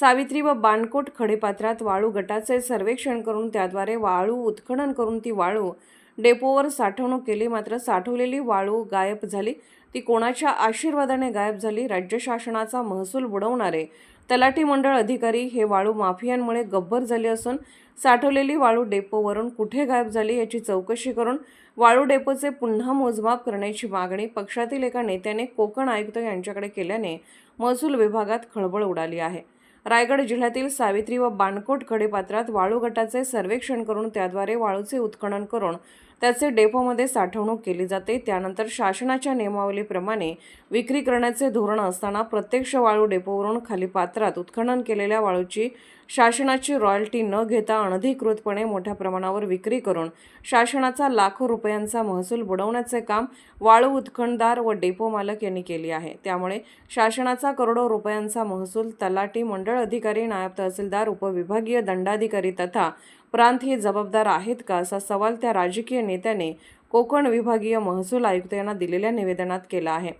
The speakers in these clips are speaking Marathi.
सावित्री व बाणकोट खडेपात्रात वाळू गटाचे सर्वेक्षण करून त्याद्वारे वाळू उत्खनन करून ती वाळू डेपोवर साठवणूक केली. मात्र साठवलेली वाळू गायब झाली. ती कोणाच्या आशीर्वादाने गायब झाली? राज्य शासनाचा महसूल बुडवणारे तलाठी मंडळ अधिकारी हे वाळू माफियांमुळे गब्बर झाले असून साठवलेली वाळू डेपोवरून कुठे गायब झाली याची चौकशी करून वाळू डेपोचे पुन्हा मोजमाप करण्याची मागणी पक्षातील एका नेत्याने कोकण आयुक्त यांच्याकडे केल्याने महसूल विभागात खळबळ उडाली आहे. रायगड जिल्ह्यातील सावित्री व बाणकोट खडेपात्रात वाळू गटाचे सर्वेक्षण करून त्याद्वारे वाळूचे उत्खनन करून त्याचे डेपोमध्ये साठवणूक केली जाते. त्यानंतर शासनाच्या नियमावलीप्रमाणे विक्री करण्याचे धोरण असताना प्रत्यक्ष वाळू डेपोवरून खाली पात्रात उत्खनन केलेल्या वाळूची शासनाची रॉयल्टी न घेता अनधिकृतपणे मोठ्या प्रमाणावर विक्री करून शासनाचा लाखो रुपयांचा महसूल बुडवण्याचे काम वाळू उत्खनदार व डेपो मालक यांनी केली आहे. त्यामुळे शासनाचा करोडो रुपयांचा महसूल तलाटी मंडळ अधिकारी नायब तहसीलदार उपविभागीय दंडाधिकारी तथा प्रांत हे जबाबदार आहेत का असा सवाल त्या राजकीय नेत्याने कोकण विभागीय महसूल आयुक्त यांना दिलेल्या निवेदनात केला आहे.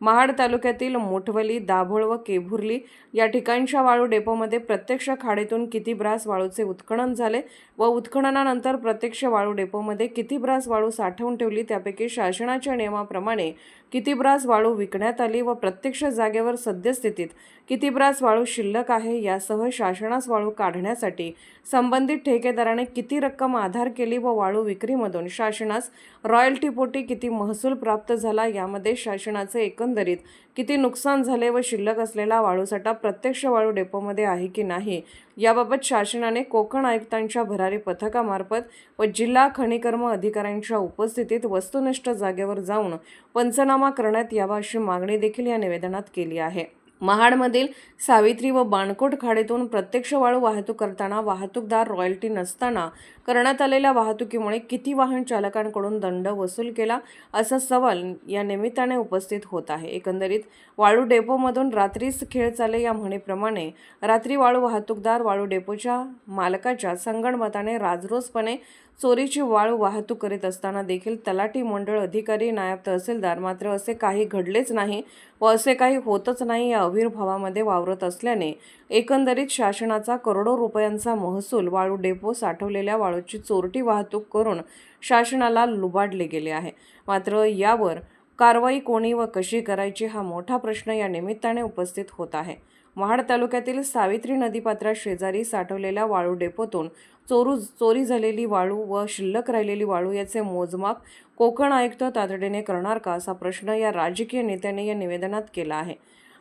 महाड तालुक्यातील मोठवली दाभोळ व केभुर्ली या ठिकाणच्या वाळू डेपोमध्ये प्रत्यक्ष खाडीतून किती ब्रास वाळूचे उत्खनन झाले व उत्खननानंतर प्रत्यक्ष वाळू डेपोमध्ये किती ब्रास वाळू साठवून ठेवली त्यापैकी शासनाच्या नियमाप्रमाणे किती ब्रास वाळू विकण्यात आली व प्रत्यक्ष जागेवर सद्यस्थितीत किती ब्रास वाळू शिल्लक आहे यासह शासनास वाळू काढण्यासाठी संबंधित ठेकेदाराने किती रक्कम आधार केली व वाळू विक्रीमधून शासनास रॉयल्टीपोटी किती महसूल प्राप्त झाला यामध्ये शासनाचे एकंदरीत किती नुकसान झाले व शिल्लक असलेला वाळूसाठा प्रत्यक्ष वाळू डेपोमध्ये आहे की नाही? याबाबत शासनाने कोकण आयुक्तांच्या भरारी पथकामार्फत व जिल्हा खनिकर्म अधिकाऱ्यांच्या उपस्थितीत वस्तुनिष्ठ जागेवर जाऊन पंचनामा करण्यात यावा अशी मागणी देखील या निवेदनात केली आहे. महाडमधील सावित्री व बाणकोट खाडीतून प्रत्यक्ष वाळू वाहतूक करताना वाहतूकदार रॉयल्टी नसताना करण्यात आलेल्या वाहतुकीमुळे किती वाहन चालकांकडून दंड वसूल केला असा सवाल या निमित्ताने उपस्थित होत आहे. एकंदरीत वाळू डेपोमधून रात्रीच खेळ चाले या म्हणीप्रमाणे रात्री वाळू वाहतूकदार वाळू डेपोच्या मालकाच्या संगणमताने राजरोसपणे चोरीची वाळू वाहतूक करीत असताना देखील तलाठी मंडळ अधिकारी नायब तहसीलदार मात्र असे काही घडलेच नाही व असे काही होतच नाही या आविर्भावामध्ये वावरत असल्याने एकंदरीत शासनाचा करोडो रुपयांचा महसूल वाळू डेपो साठवलेल्या वाळूची चोरटी वाहतूक करून शासनाला लुबाडले गेले आहे. मात्र यावर कारवाई कोणी व कशी करायची हा मोठा प्रश्न या निमित्ताने उपस्थित होत आहे. महाड तालुक्यातील सावित्री नदीपात्रा शेजारी साठवलेल्या वाळू डेपोतून चोरू चोरी झालेली वाळू व शिल्लक राहिलेली वाळू याचे मोजमाप कोकण आयुक्त तातडीने करणार का असा प्रश्न या राजकीय नेत्याने या निवेदनात केला आहे.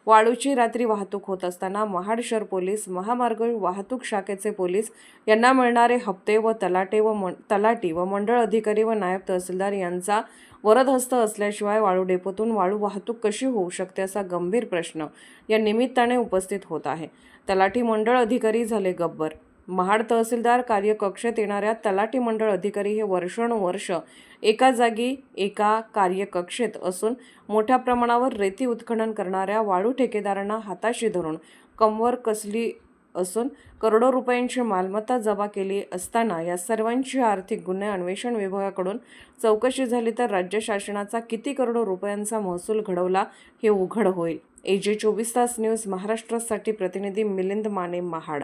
वाळूची रात्री वाहतूक होत असताना महाड शहर पोलीस महामार्ग वाहतूक शाखेचे पोलीस यांना मिळणारे हप्ते व तलाटे व मं तलाटी व मंडळ अधिकारी व नायब तहसीलदार यांचा वरदहस्त असल्याशिवाय वाळू डेपोतून वाळू वाहतूक कशी होऊ शकते असा गंभीर प्रश्न या निमित्ताने उपस्थित होत आहे. तलाठी मंडळ अधिकारी झाले गब्बर महाड तहसीलदार कार्यकक्षेत येणाऱ्या तलाठी मंडळ अधिकारी हे वर्षानुवर्ष एका जागी एका कार्यकक्षेत असून मोठ्या प्रमाणावर रेती उत्खनन करणाऱ्या वाळू ठेकेदारांना हाताशी धरून कंवर कसली असून करोडो रुपयांची मालमत्ता जमा केली असताना या सर्वांची आर्थिक गुन्हे अन्वेषण विभागाकडून चौकशी झाली तर राज्य शासनाचा किती करोडो रुपयांचा महसूल घडवला हे उघड होईल. एजे चोवीस तास न्यूज महाराष्ट्रासाठी प्रतिनिधी मिलिंद माने महाड.